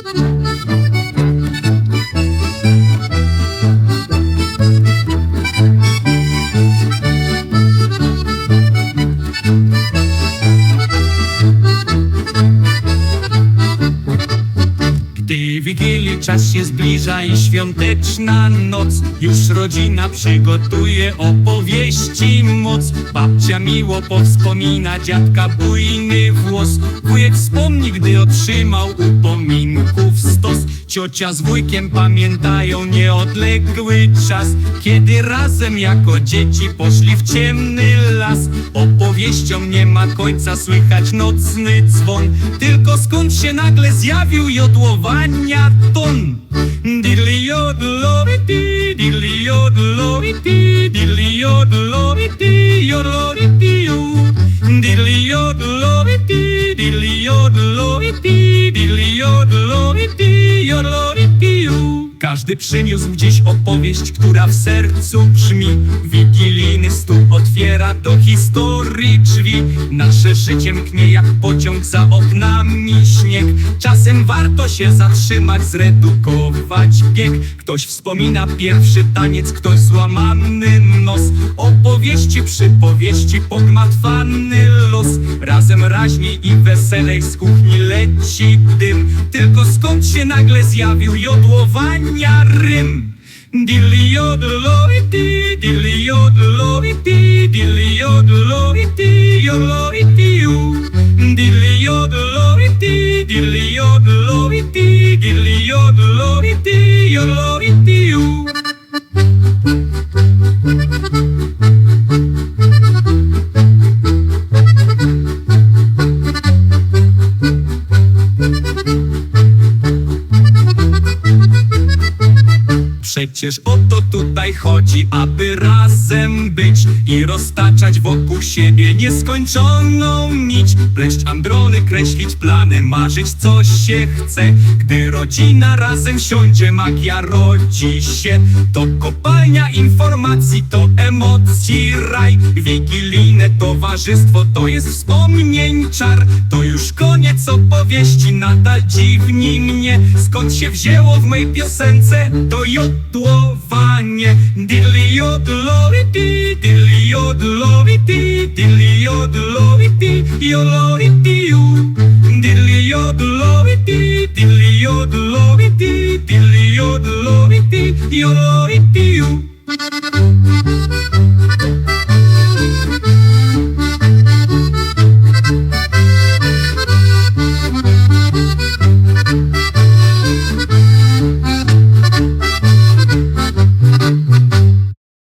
Thank you. Wigilii czas się zbliża i świąteczna noc. Już rodzina przygotuje opowieści moc. Babcia miło powspomina dziadka bujny włos. Wujek wspomni, gdy otrzymał upominków stos Ciocia z wujkiem pamiętają nieodległy czas Kiedy razem jako dzieci poszli w ciemny las. Opowieściom nie ma końca słychać nocny dzwon Tylko skąd się nagle zjawił jodłowania ton. Diddly jodlowity, diddly jodlowity, diddly jodlowity, jodlowity ju Diddly jodlowity, diddly jodlowity, diddly każdy przyniósł gdzieś opowieść, która w sercu brzmi. Wigilijny stół otwiera do historii drzwi. Nasze życie mknie jak pociąg za oknami śnieg. Czasem warto się zatrzymać, zredukować bieg. Ktoś wspomina pierwszy taniec, ktoś złamany przypowieści, pogmatwany los. Razem raźniej i weselej z kuchni leci dym. Tylko skąd się nagle zjawił jodłowania rym? Dilly jodlowity, dilly jodlowity, dilly jodlowity, jodlowity ju. Dilly jodlowity, dilly jodlowity, dilly jodlowity, jodlowity ju Przecież o to tutaj chodzi, aby razem być i roztaczać wokół siebie nieskończoną nić. Pleszcz androny, kreślić plany, marzyć co się chce. Gdy rodzina razem siądzie, magia rodzi się. To kopalnia informacji, to emocji raj. Wigilijne towarzystwo to jest wspomnień czar. To już koniec opowieści, nadal dziwni mnie. Skąd się wzięło w mej piosence to jodłowanie? Жертвування Діліодловіті, діліодловіті, діліодловіті, йоловітію. Діліодловіті, діліодловіті, діліодловіті, йоловітію. Thank you.